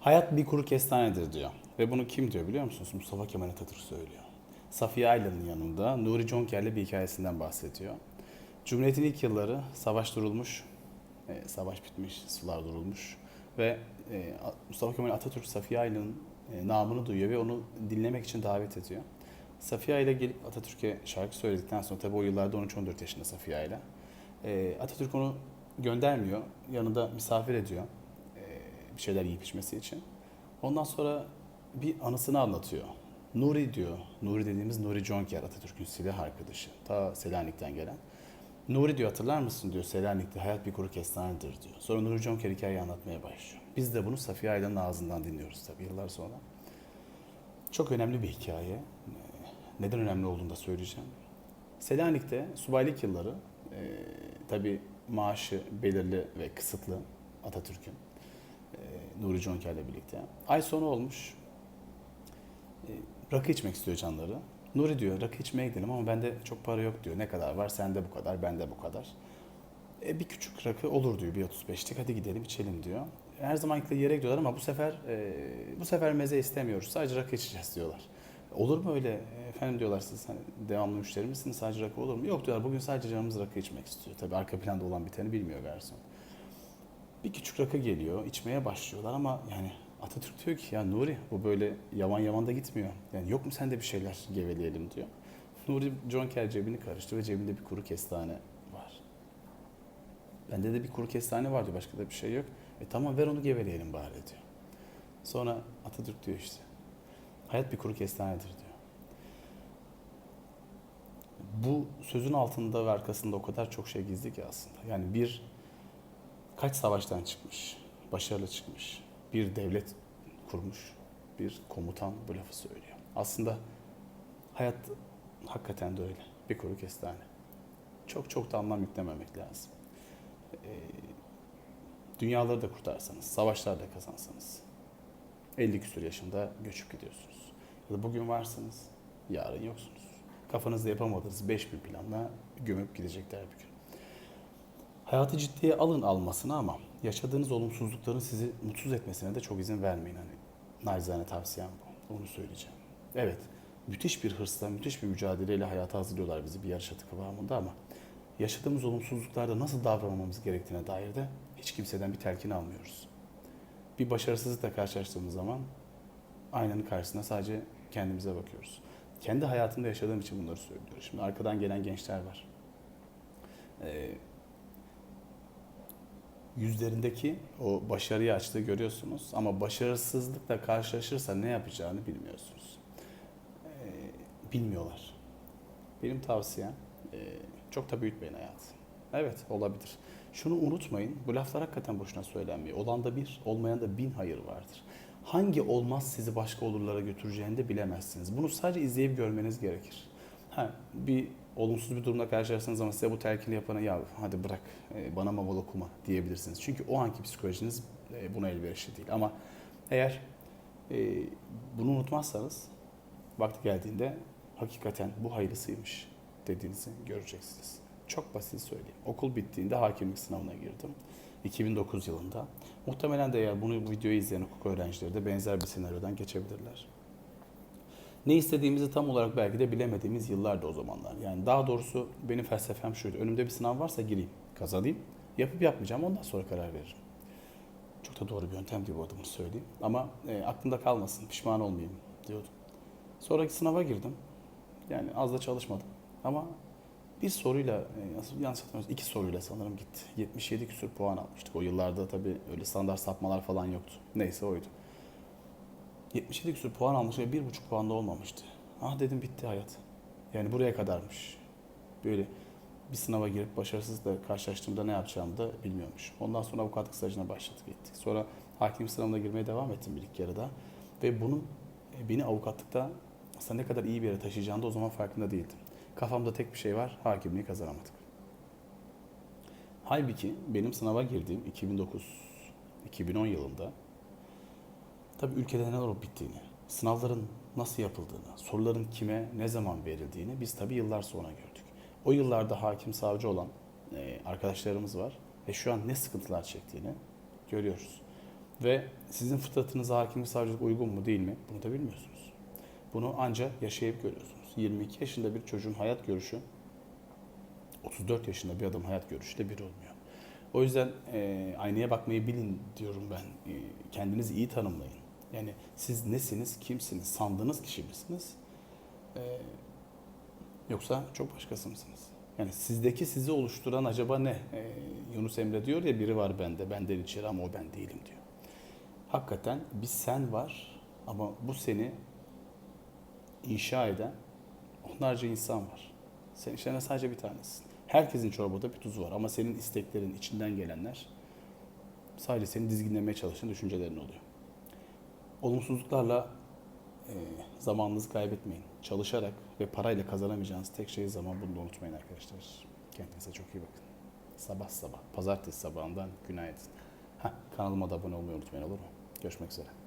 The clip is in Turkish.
Hayat bir kuru kestanedir diyor. Ve bunu kim diyor biliyor musunuz? Mustafa Kemal Atatürk söylüyor. Safiye Aylan'ın yanında Nuri Conker'le bir hikayesinden bahsediyor. Cumhuriyet'in ilk yılları savaş durulmuş, e, savaş bitmiş, sular durulmuş ve e, Mustafa Kemal Atatürk Safiye Aylan'ın e, namını duyuyor ve onu dinlemek için davet ediyor. Safiye Ayla gelip Atatürk'e şarkı söyledikten sonra tabii o yıllarda 13-14 yaşında Safiye Ayla. E, Atatürk onu göndermiyor, yanında misafir ediyor bir şeyler yiyip içmesi için. Ondan sonra bir anısını anlatıyor. Nuri diyor, Nuri dediğimiz Nuri Conker, Atatürk'ün silah arkadaşı. Ta Selanik'ten gelen. Nuri diyor hatırlar mısın diyor Selanik'te hayat bir kuru kestanedir diyor. Sonra Nuri Conker hikayeyi anlatmaya başlıyor. Biz de bunu Safiye Aylan'ın ağzından dinliyoruz tabii yıllar sonra. Çok önemli bir hikaye. Neden önemli olduğunu da söyleyeceğim. Selanik'te subaylık yılları e, tabii maaşı belirli ve kısıtlı Atatürk'ün. Nuri Conker'le birlikte. Ay sonu olmuş. E, rakı içmek istiyor canları. Nuri diyor rakı içmeye gidelim ama bende çok para yok diyor. Ne kadar var? Sende bu kadar, bende bu kadar. E, bir küçük rakı olur diyor bir 35'lik. Hadi gidelim içelim diyor. Her zamanki yere gidiyorlar ama bu sefer e, bu sefer meze istemiyoruz. Sadece rakı içeceğiz diyorlar. Olur mu öyle? Efendim diyorlar siz hani devamlı müşteri misiniz? Sadece rakı olur mu? Yok diyorlar. Bugün sadece canımız rakı içmek istiyor. Tabii arka planda olan biteni bilmiyor garson. Bir küçük rakı geliyor. içmeye başlıyorlar ama yani Atatürk diyor ki ya Nuri bu böyle yavan yavan da gitmiyor. Yani yok mu sende bir şeyler geveleyelim diyor. Nuri Jonker cebini karıştı ve cebinde bir kuru kestane var. Bende de bir kuru kestane var diyor. Başka da bir şey yok. E tamam ver onu geveleyelim bari diyor. Sonra Atatürk diyor işte. Hayat bir kuru kestanedir diyor. Bu sözün altında ve arkasında o kadar çok şey gizli ki aslında. Yani bir kaç savaştan çıkmış, başarılı çıkmış, bir devlet kurmuş, bir komutan bu lafı söylüyor. Aslında hayat hakikaten de öyle. Bir kuru kestane. Çok çok da anlam yüklememek lazım. Ee, dünyaları da kurtarsanız, savaşlar da kazansanız, 50 küsur yaşında göçüp gidiyorsunuz. Ya da bugün varsınız, yarın yoksunuz. Kafanızda yapamadığınız 5000 planla gömüp gidecekler bir gün. Hayatı ciddiye alın almasına ama yaşadığınız olumsuzlukların sizi mutsuz etmesine de çok izin vermeyin. Hani naçizane tavsiyem bu. Onu söyleyeceğim. Evet, müthiş bir hırsla, müthiş bir mücadeleyle hayata hazırlıyorlar bizi bir yarış atı kıvamında ama yaşadığımız olumsuzluklarda nasıl davranmamız gerektiğine dair de hiç kimseden bir telkin almıyoruz. Bir başarısızlıkla karşılaştığımız zaman aynanın karşısında sadece kendimize bakıyoruz. Kendi hayatımda yaşadığım için bunları söylüyorum. Şimdi arkadan gelen gençler var. Ee, yüzlerindeki o başarıyı açtığı görüyorsunuz ama başarısızlıkla karşılaşırsa ne yapacağını bilmiyorsunuz. Ee, bilmiyorlar. Benim tavsiyem e, çok da büyütmeyin hayatı. Evet olabilir. Şunu unutmayın, bu laflar hakikaten boşuna söylenmiyor. Olan da bir, olmayan da bin hayır vardır. Hangi olmaz sizi başka olurlara götüreceğini de bilemezsiniz. Bunu sadece izleyip görmeniz gerekir. Ha, bir olumsuz bir durumla karşılaştığınız zaman size bu telkini yapana ya hadi bırak e, bana mamal okuma diyebilirsiniz. Çünkü o anki psikolojiniz e, buna elverişli değil. Ama eğer e, bunu unutmazsanız vakti geldiğinde hakikaten bu hayırlısıymış dediğinizi göreceksiniz. Çok basit söyleyeyim. Okul bittiğinde hakimlik sınavına girdim. 2009 yılında. Muhtemelen de eğer bunu bu videoyu izleyen hukuk öğrencileri de benzer bir senaryodan geçebilirler. Ne istediğimizi tam olarak belki de bilemediğimiz yıllardı o zamanlar. Yani daha doğrusu benim felsefem şuydu. Önümde bir sınav varsa gireyim, kazanayım. Yapıp yapmayacağım ondan sonra karar veririm. Çok da doğru bir yöntem değil bu adımı söyleyeyim. Ama e, aklımda kalmasın, pişman olmayayım diyordum. Sonraki sınava girdim. Yani az da çalışmadım. Ama bir soruyla, e, yanlış hatırlamıyorsam iki soruyla sanırım gitti. 77 küsur puan almıştık. O yıllarda tabii öyle standart sapmalar falan yoktu. Neyse oydu. 77 küsur puan almış ve bir buçuk puan da olmamıştı. Ah dedim bitti hayat. Yani buraya kadarmış. Böyle bir sınava girip başarısızla karşılaştığımda ne yapacağımı da bilmiyormuş. Ondan sonra avukatlık stajına başladık gittik. Sonra hakim sınavına girmeye devam ettim bir iki yarıda. Ve bunun e, beni avukatlıkta aslında ne kadar iyi bir yere taşıyacağını da o zaman farkında değildim. Kafamda tek bir şey var, hakimliği kazanamadık. Halbuki benim sınava girdiğim 2009-2010 yılında tabii ülkede neler olup bittiğini, sınavların nasıl yapıldığını, soruların kime, ne zaman verildiğini biz tabii yıllar sonra gördük. O yıllarda hakim savcı olan e, arkadaşlarımız var ve şu an ne sıkıntılar çektiğini görüyoruz. Ve sizin fıtratınıza hakimlik savcılık uygun mu değil mi? Bunu da bilmiyorsunuz. Bunu ancak yaşayıp görüyorsunuz. 22 yaşında bir çocuğun hayat görüşü 34 yaşında bir adam hayat görüşüyle bir olmuyor. O yüzden e, aynaya bakmayı bilin diyorum ben. E, kendinizi iyi tanımlayın. Yani siz nesiniz, kimsiniz, sandığınız kişi misiniz? E, yoksa çok başkası mısınız? Yani sizdeki sizi oluşturan acaba ne? E, Yunus Emre diyor ya biri var bende, benden içeri ama o ben değilim diyor. Hakikaten bir sen var ama bu seni inşa eden onlarca insan var. Sen içlerinde sadece bir tanesin. Herkesin çorbada bir tuzu var ama senin isteklerin içinden gelenler sadece seni dizginlemeye çalışan düşüncelerin oluyor. Olumsuzluklarla e, zamanınızı kaybetmeyin. Çalışarak ve parayla kazanamayacağınız tek şey zaman bunu da unutmayın arkadaşlar. Kendinize çok iyi bakın. Sabah sabah, pazartesi sabahından günaydın. Heh, kanalıma da abone olmayı unutmayın olur mu? Görüşmek üzere.